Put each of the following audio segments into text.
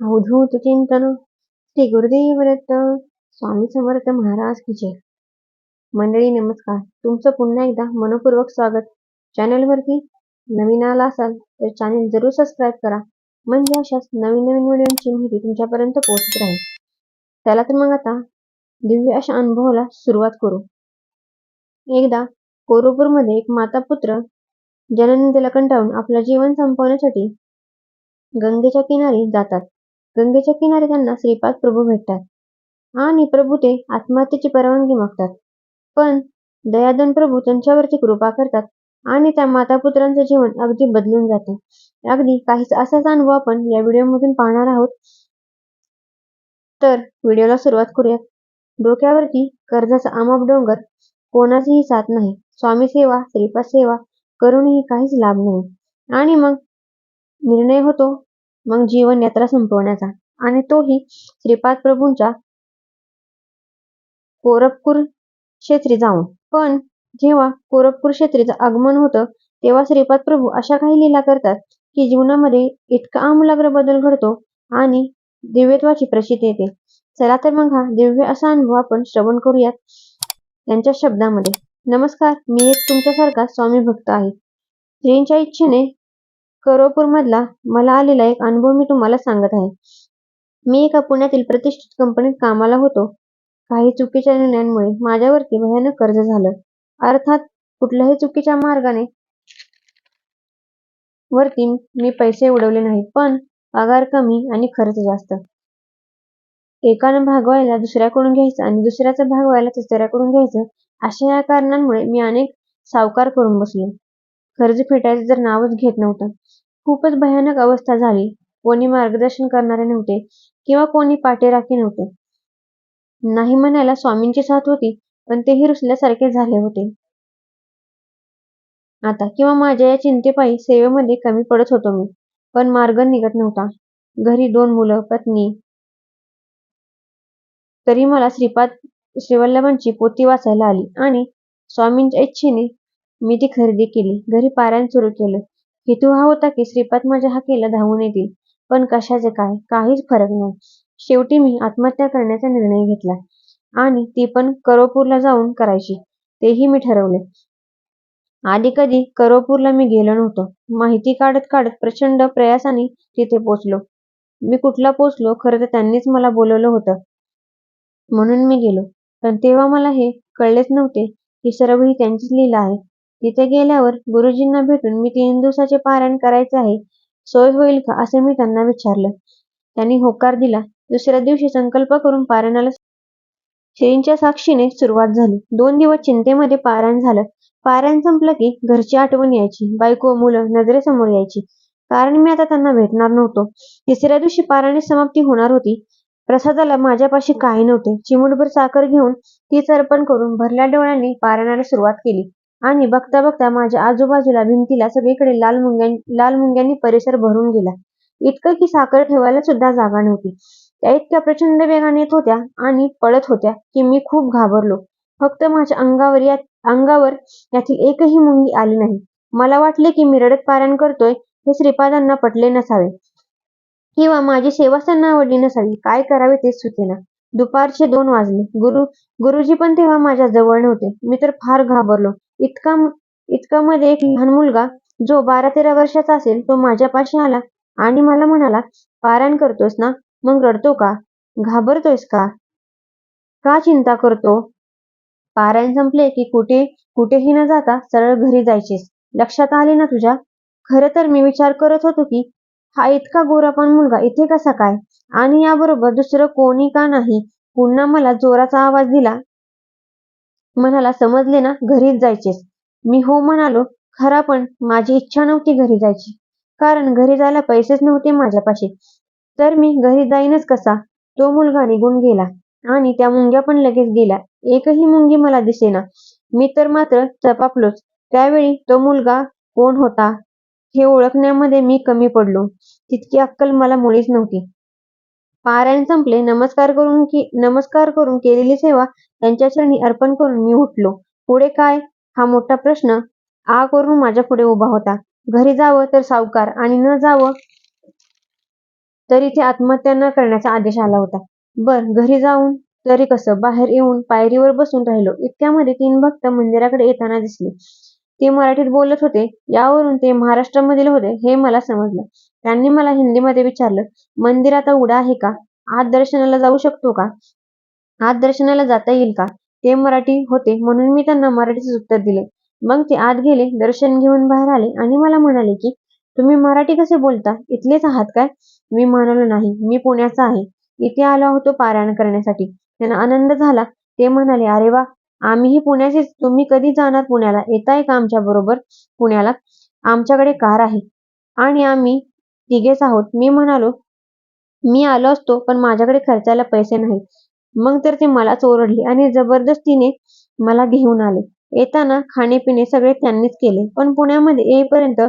अवधूत चिंतन श्री गुरुदेव दत्त स्वामी समर्थ महाराज की जय। मंडळी नमस्कार. तुमचं पुन्हा एकदा मनपूर्वक स्वागत. चॅनलवरती नवीन आला असाल तर चॅनल जरूर सबस्क्राईब करा. म्हणजे अशाच नवीन नवीन व्हिडिओची माहिती तुमच्यापर्यंत पोहोचत राहील. त्याला तर मग आता दिव्य अशा अनुभवाला सुरुवात करू. एकदा कोरोपूरमध्ये एक माता पुत्र जननंदीला कंटाळून आपलं जीवन संपवण्यासाठी गंगेच्या किनारी जातात. गंगेच्या किनारी त्यांना श्रीपाद प्रभू भेटतात. आणि प्रभू ते आत्महत्येची परवानगी मागतात. पण दयादन प्रभू त्यांच्यावरती कृपा करतात आणि त्या माता पुत्रांचं जीवन अगदी बदलून जातं. अगदी काहीच असाच अनुभव आपण या व्हिडिओमधून पाहणार आहोत. तर व्हिडिओला सुरुवात करूयात. डोक्यावरती कर्जाचा अमाप डोंगर कोणाचीही साथ नाही. स्वामी सेवा श्रीपाद सेवा करूनही काहीच लाभ नाही. आणि मग निर्णय होतो मग जीवन यात्रा संपवण्याचा. आणि तोही श्रीपाद प्रभूंच्या कोरपपूर क्षेत्री जाऊन. पण जेव्हा कोरपूर क्षेत्रीचं आगमन होतं तेव्हा श्रीपाद प्रभू अशा काही लीला करतात की जीवनामध्ये इतका आमूलाग्र बदल घडतो आणि दिव्यत्वाची प्रसिद्धी येते. चला तर मग हा दिव्य असा अनुभव आपण श्रवण करूयात त्यांच्या शब्दामध्ये. नमस्कार मी एक तुमच्यासारखा स्वामी भक्त आहे. श्रींच्या इच्छेने करोपूर मधला मला आलेला एक अनुभव मी तुम्हाला सांगत आहे. मी एका पुण्यातील प्रतिष्ठित कंपनीत कामाला होतो. काही चुकीच्या निर्णयांमुळे माझ्यावरती भयानक कर्ज झालं. अर्थात कुठल्याही चुकीच्या मार्गाने वरती मी पैसे उडवले नाहीत पण पगार कमी आणि खर्च जास्त. एकानं भागवायला दुसऱ्याकडून घ्यायचं आणि दुसऱ्याचं भागवायला तिसऱ्याकडून घ्यायचं अशा या कारणांमुळे मी अनेक सावकार करून बसलो. कर्ज फेटायचं जर नावच घेत नव्हतं खूपच भयानक अवस्था झाली. कोणी मार्गदर्शन करणारे नव्हते किंवा कोणी पाठीराखे नव्हते. नाही म्हणायला स्वामींची साथ होती पण तेही रुसल्यासारखे झाले होते. आता किंवा माझ्या या चिंतेपायी सेवेमध्ये कमी पडत होतो मी पण मार्ग निघत नव्हता. घरी दोन मुलं पत्नी. तरी मला श्रीपाद श्रीवल्लभांची पोथी वाचायला आली आणि स्वामींच्या इच्छेने मी ती खरेदी केली. घरी पारायण सुरू केलं. हेतू हा होता की श्रीपाद माझ्या हाकेला धावून येतील. पण कशाचे काय? काहीच फरक नाही. शेवटी मी आत्महत्या करण्याचा निर्णय घेतला. आणि ती पण करोपूरला जाऊन करायची. तेही मी ठरवले. आधी कधी करोपूरला मी गेलो नव्हतो. माहिती काढत काढत प्रचंड प्रयासाने तिथे पोचलो. मी कुठला पोचलो खरं तर त्यांनीच मला बोलवलं होतं. म्हणून मी गेलो. पण तेव्हा मला हे कळलेच नव्हते की सर्व ही त्यांचीच लीला आहे. तिथे गेल्यावर गुरुजींना भेटून मी तीन दिवसाचे पारायण करायचे आहे सोय होईल का असे मी त्यांना विचारलं. त्यांनी होकार दिला. दुसऱ्या दिवशी संकल्प करून पारायणाला श्रींच्या साक्षीने सुरुवात झाली. दोन दिवस चिंतेमध्ये पारायण झालं. पारायण संपलं की घरची आठवण यायची. बायको मुलं नजरेसमोर यायची. कारण मी आता त्यांना भेटणार नव्हतो. तिसऱ्या दिवशी पारायण समाप्ती होणार होती. प्रसादाला माझ्यापाशी काही नव्हते. चिमुटभर साखर घेऊन तीच अर्पण करून भरल्या डोळ्यांनी पारायणाला सुरुवात केली. आणि बघता बघता माझ्या आजूबाजूला भिंतीला सगळीकडे लाल मुंग्यां लाल मुंग्यांनी परिसर भरून गेला. इतकं की साखर ठेवायला सुद्धा जागा नव्हती. त्या इतक्या प्रचंड वेगाने येत होत्या आणि पळत होत्या की मी खूप घाबरलो. फक्त माझ्या अंगावर या अंगावर यातील एकही मुंगी आली नाही. मला वाटले की मी रडत पारायण करतोय हे श्रीपादांना पटले नसावे. किंवा माझी सेवा त्यांना आवडली नसावी. काय करावे तेच सुचेना. दुपारचे दोन वाजले. गुरु गुरुजी पण तेव्हा माझ्या जवळ नव्हते. मी तर फार घाबरलो. इतका इतका मध्ये एक लहान मुलगा जो बारा तेरा वर्षाचा असेल तो माझ्यापाशी आला आणि मला म्हणाला पारायण करतोस ना? मग रडतो का? घाबरतोयस का? का चिंता करतो? पारायण संपले की कुठे कुठेही न जाता सरळ घरी जायचेस. लक्षात आले ना तुझ्या? खरं तर मी विचार करत होतो की हा इतका गोरापान मुलगा इथे कसा काय? आणि याबरोबर दुसरं कोणी का नाही? पुन्हा मला जोराचा आवाज दिला. म्हणाला समजले ना? घरीच जायचेस. मी हो म्हणालो खरा पण माझी इच्छा नव्हती घरी जायची. कारण घरी जायला पैसेच नव्हते माझ्यापाशी तर मी घरी जाईनच कसा? तो मुलगा निघून गेला आणि त्या मुंग्या पण लगेच गेल्या. एकही मुंगी मला दिसेना. मी तर मात्र चपापलोच. त्यावेळी तो मुलगा कोण होता हे ओळखण्यामध्ये मी कमी पडलो. तितकी अक्कल मला मुळीच नव्हती. पारायण संपले नमस्कार करून की नमस्कार करून केलेली सेवा त्यांच्या चरणी अर्पण करून मी उठलो. पुढे काय? हा मोठा प्रश्न आ करून माझ्या पुढे उभा होता. घरी जावं तर सावकार आणि न जावं तर इथे आत्महत्या न करण्याचा आदेश आला होता. बर घरी जाऊन तरी कसं? बाहेर येऊन पायरीवर बसून राहिलो. इतक्यामध्ये तीन भक्त मंदिराकडे येताना दिसले. ते मराठीत बोलत होते यावरून ते महाराष्ट्रामधील होते हे मला समजलं. त्यांनी मला हिंदीमध्ये विचारलं मंदिर आता उघडं आहे का? आत दर्शनाला जाऊ शकतो का? आत दर्शनाला जाता येईल का? ते मराठी होते म्हणून मी त्यांना मराठीच उत्तर दिले. मग ते आत गेले दर्शन घेऊन बाहेर आले आणि मला म्हणाले की तुम्ही मराठी कसे बोलता? इथलेच आहात काय? मी म्हणालो नाही मी पुण्याचा आहे. इथे आलो होतो पारायण करण्यासाठी. त्यांना आनंद झाला. ते म्हणाले अरे वा आम्हीही पुण्याचेच. तुम्ही कधी जाणार पुण्याला? येताय का आमच्या बरोबर? पुण्याला आमच्याकडे कार आहे. आणि आम्ही तिघेच आहोत. मी म्हणालो मी आलो असतो पण माझ्याकडे खर्चाला पैसे नाहीत. मग तर ते मलाच ओरडले आणि जबरदस्तीने मला घेऊन आले. येताना खाणे-पिणे सगळे त्यांनीच केले पण पुण्यामध्ये येईपर्यंत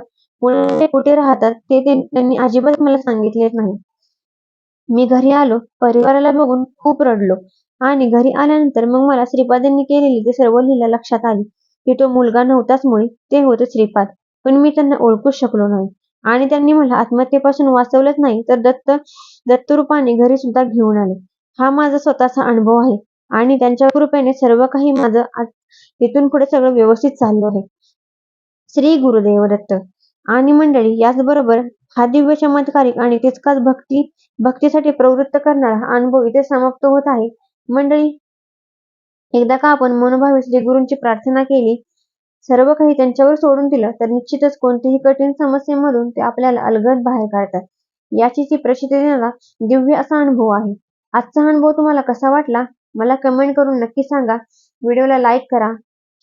पुण्यात कुठे राहतात ते त्यांनी अजिबात मला सांगितलेच नाही. मी घरी आलो परिवाराला बघून खूप रडलो आणि घरी आल्यानंतर मग मला श्रीपादांनी केलेली ती सर्व लीला लक्षात आली की तो मुलगा नव्हताच मुळी ते होते श्रीपाद. पण मी त्यांना ओळखूच शकलो नाही. आणि त्यांनी मला आत्महत्येपासून वाचवलंच नाही तर दत्त दत्तरूपाने घरी सुद्धा घेऊन आले. हा माझा स्वतःचा अनुभव आहे आणि त्यांच्या कृपेने सर्व काही माझं इथून पुढे सगळं व्यवस्थित चाललं आहे. श्री गुरुदेव दत्त. आणि मंडळी याचबरोबर हा दिव्य चमत्कारिक आणि तितकाच भक्ती भक्तीसाठी प्रवृत्त करणारा हा अनुभव इथे समाप्त होत आहे. मंडळी एकदा का आपण मनोभावी श्री गुरूंची प्रार्थना केली सर्व काही त्यांच्यावर सोडून दिलं तर निश्चितच कोणत्याही कठीण समस्येमधून ते आपल्याला अलगद बाहेर काढतात. याची ती प्रसिद्धी देणारा दिव्य असा अनुभव आहे. आजचा अनुभव तुम्हाला कसा वाटला? मला कमेंट करून नक्की सांगा. व्हिडिओला लाईक करा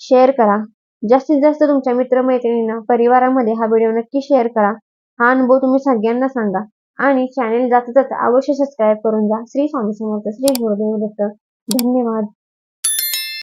शेअर करा. जास्तीत जास्त तुमच्या मित्रमैत्रिणींना परिवारामध्ये हा व्हिडिओ नक्की शेअर करा. हा अनुभव तुम्ही सगळ्यांना सांगा. आणि चॅनेल जाता जाता अवश्य सबस्क्राईब करून जा श्री स्वामी समर्थ श्री गुरुदेव दत्त. धन्यवाद.